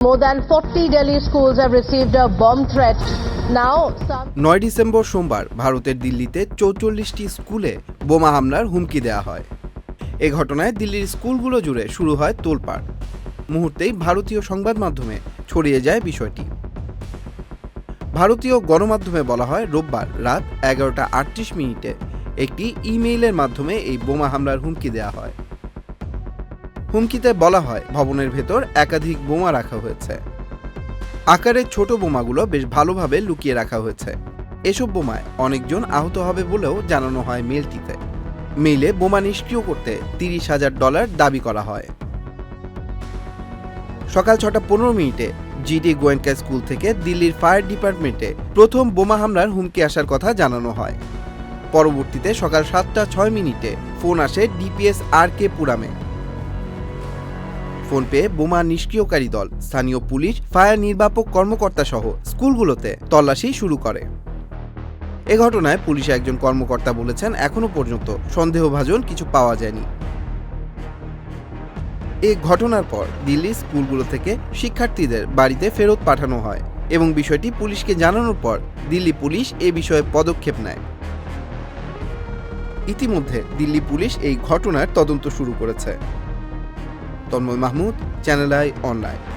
More than 40 Delhi schools have received a bomb threat. Now, some নয় December সোমবার ভারতের দিল্লিতে চৌচল্লিশটি স্কুলে বোমা হামলার হুমকি দেওয়া হয়। এ ঘটনায় দিল্লির স্কুলগুলো জুড়ে শুরু হয় তোলপাড়। মুহূর্তেই ভারতীয় সংবাদ মাধ্যমে ছড়িয়ে যায় বিষয়টি। ভারতীয় গণমাধ্যমে বলা হয় রোববার রাত এগারোটা আটত্রিশ মিনিটে একটি ইমেইলের মাধ্যমে এই বোমা হামলার হুমকি দেওয়া হয়। হুমকিতে বলা হয়, ভবনের ভেতর একাধিক বোমা রাখা হয়েছে। আকারের ছোট বোমাগুলো বেশ ভালোভাবে লুকিয়ে রাখা হয়েছে। এসব বোমায় অনেকজন আহত হবে বলেও জানানো হয় মেলটিতে। মেইলে বোমা নিষ্ক্রিয় করতে তিরিশ হাজার ডলার দাবি করা হয়। সকাল ছটা পনেরো মিনিটে জিডি গোয়েঙ্কা স্কুল থেকে দিল্লির ফায়ার ডিপার্টমেন্টে প্রথম বোমা হামলার হুমকি আসার কথা জানানো হয়। পরবর্তীতে সকাল সাতটা ছয় মিনিটে ফোন আসে ডিপিএস আর কে পুরামে। ফোন পেয়ে বোমা নিষ্ক্রিয়কারী দল, স্থানীয় পুলিশ, ফায়ার নির্বাপক কর্মকর্তা সহ স্কুলগুলোতে তল্লাশি শুরু করে। এ ঘটনায় পুলিশের একজন কর্মকর্তা বলেছেন, এখনও পর্যন্ত সন্দেহভাজন কিছু পাওয়া যায়নি। এ ঘটনার পর দিল্লি স্কুলগুলো থেকে শিক্ষার্থীদের বাড়িতে ফেরত পাঠানো হয় এবং বিষয়টি পুলিশকে জানানোর পর দিল্লি পুলিশ এ বিষয়ে পদক্ষেপ নেয়। ইতিমধ্যে দিল্লি পুলিশ এই ঘটনার তদন্ত শুরু করেছে। Tanmoy Mahmud Channel I online.